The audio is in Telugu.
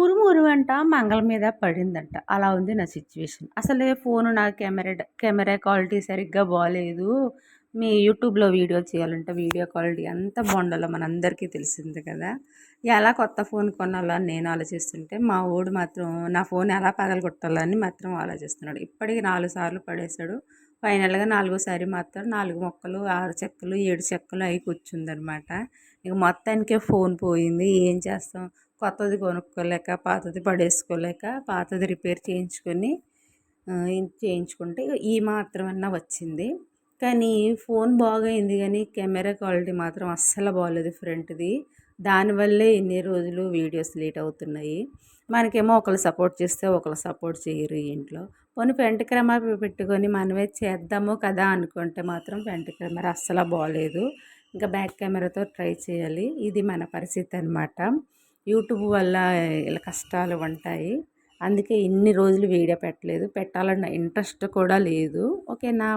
ఉరుము అంట మంగళ మీద పడిందంట. అలా ఉంది నా సిచ్యువేషన్. అసలే ఫోన్ నా కెమెరా కెమెరా క్వాలిటీ సరిగ్గా బాగాలేదు మీ యూట్యూబ్లో వీడియో చేయాలంటే వీడియో క్వాలిటీ ఎంత బాగుండాలో మనందరికీ తెలిసింది కదా. ఎలా కొత్త ఫోన్ కొనాలో అని నేను ఆలోచిస్తుంటే మా ఊడు మాత్రం నా ఫోన్ ఎలా పగలగొట్టాలని మాత్రం ఆలోచిస్తున్నాడు. ఇప్పటికి నాలుగు సార్లు పడేశాడు. ఫైనల్గా నాలుగోసారి మాత్రం నాలుగు మొక్కలు ఆరు చెక్కలు ఏడు చెక్కలు అయి కూర్చుందనమాట ఇక మొత్తానికే ఫోన్ పోయింది. ఏం చేస్తాం? కొత్తది కొనుక్కోలేక పాతది పడేసుకోలేక పాతది రిపేర్ చేయించుకొని చేయించుకుంటే ఈ మాత్రమన్నా వచ్చింది. కానీ ఫోన్ బాగైంది కానీ కెమెరా క్వాలిటీ మాత్రం అస్సలు బాగలేదు ఫ్రంట్ది. దానివల్లే ఇన్ని రోజులు వీడియోస్ లేట్ అవుతున్నాయి. మనకేమో ఒకళ్ళు సపోర్ట్ చేస్తే ఒకళ్ళు సపోర్ట్ చేయరు ఇంట్లో. పోనీ ఫ్రంట్ కెమెరా పెట్టుకొని మనమే చేద్దాము కదా అనుకుంటే మాత్రం ఫ్రంట్ కెమెరా అస్సలు బాగలేదు ఇంకా బ్యాక్ కెమెరాతో ట్రై చేయాలి. ఇది మన పరిస్థితి అనమాట యూట్యూబ్ వల్ల ఇలా కష్టాలు ఉంటాయి. అందుకే ఇన్ని రోజులు వీడియో పెట్టలేదు. పెట్టాలన్న ఇంట్రెస్ట్ కూడా లేదు. ఓకే నా